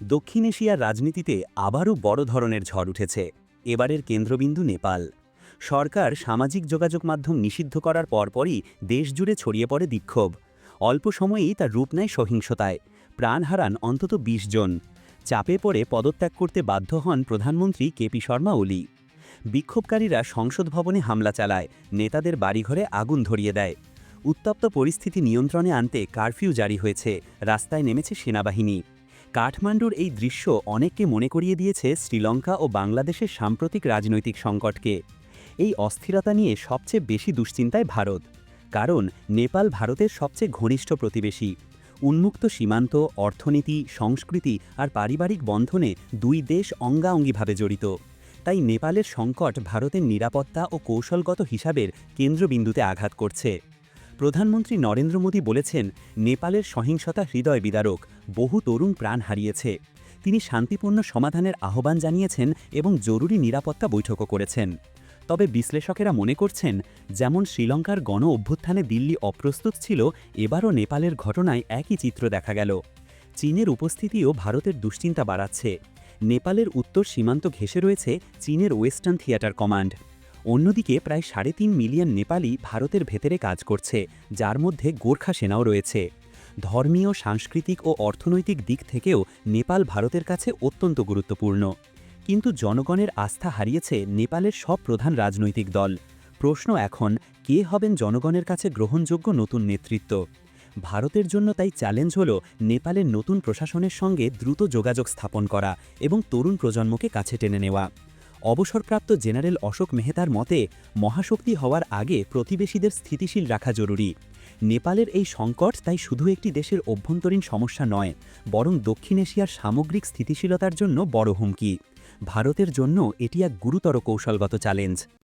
দক্ষিণ এশিয়ার রাজনীতিতে আবারও বড় ধরনের ঝড় উঠেছে। এবারের কেন্দ্রবিন্দু নেপাল। সরকার সামাজিক যোগাযোগ মাধ্যম নিষিদ্ধ করার পরপরই দেশজুড়ে ছড়িয়ে পড়ে বিক্ষোভ। অল্প সময়েই তার রূপ নেয় সহিংসতায়। প্রাণ হারান অন্তত ২০ জন। চাপে পড়ে পদত্যাগ করতে বাধ্য হন প্রধানমন্ত্রী কেপি শর্মা ওলি। বিক্ষোভকারীরা সংসদ ভবনে হামলা চালায়, নেতাদের বাড়িঘরে আগুন ধরিয়ে দেয়। উত্তপ্ত পরিস্থিতি নিয়ন্ত্রণে আনতে কারফিউ জারি হয়েছে, রাস্তায় নেমেছে সেনাবাহিনী। কাঠমান্ডুর এই দৃশ্য অনেককে মনে করিয়ে দিয়েছে শ্রীলঙ্কা ও বাংলাদেশের সাম্প্রতিক রাজনৈতিক সংকটকে। এই অস্থিরতা নিয়ে সবচেয়ে বেশি দুশ্চিন্তায় ভারত, কারণ নেপাল ভারতের সবচেয়ে ঘনিষ্ঠ প্রতিবেশী। উন্মুক্ত সীমান্ত, অর্থনীতি, সংস্কৃতি আর পারিবারিক বন্ধনে দুই দেশ অঙ্গাঅঙ্গিভাবে জড়িত। তাই নেপালের সংকট ভারতের নিরাপত্তা ও কৌশলগত হিসাবের কেন্দ্রবিন্দুতে আঘাত করছে। প্রধানমন্ত্রী নরেন্দ্র মোদী বলেছেন, নেপালের সহিংসতা হৃদয় বিদারক, বহু তরুণ প্রাণ হারিয়েছে। তিনি শান্তিপূর্ণ সমাধানের আহ্বান জানিয়েছেন এবং জরুরি নিরাপত্তা বৈঠকও করেছেন। তবে বিশ্লেষকেরা মনে করছেন, যেমন শ্রীলঙ্কার গণ অভ্যুত্থানে দিল্লি অপ্রস্তুত ছিল, এবারও নেপালের ঘটনায় একই চিত্র দেখা গেল। চীনের উপস্থিতিও ভারতের দুশ্চিন্তা বাড়াচ্ছে। নেপালের উত্তর সীমান্ত ঘেঁষে রয়েছে চীনের ওয়েস্টার্ন থিয়েটার কমান্ড। অন্যদিকে প্রায় সাড়ে তিন মিলিয়ন নেপালি ভারতের ভেতরে কাজ করছে, যার মধ্যে গোর্খা সেনাও রয়েছে। ধর্মীয়, সাংস্কৃতিক ও অর্থনৈতিক দিক থেকেও নেপাল ভারতের কাছে অত্যন্ত গুরুত্বপূর্ণ। কিন্তু জনগণের আস্থা হারিয়েছে নেপালের সব প্রধান রাজনৈতিক দল। প্রশ্ন এখন, কে হবেন জনগণের কাছে গ্রহণযোগ্য নতুন নেতৃত্ব? ভারতের জন্য তাই চ্যালেঞ্জ হল নেপালের নতুন প্রশাসনের সঙ্গে দ্রুত যোগাযোগ স্থাপন করা এবং তরুণ প্রজন্মকে কাছে টেনে নেওয়া। অবসরপ্রাপ্ত জেনারেল অশোক মেহতার মতে, মহাশক্তি হওয়ার আগে প্রতিবেশীদের স্থিতিশীল রাখা জরুরি। নেপালের এই সংকট তাই শুধু একটি দেশের অভ্যন্তরীণ সমস্যা নয়, বরং দক্ষিণ এশিয়ার সামগ্রিক স্থিতিশীলতার জন্য বড় হুমকি। ভারতের জন্য এটি এক গুরুতর কৌশলগত চ্যালেঞ্জ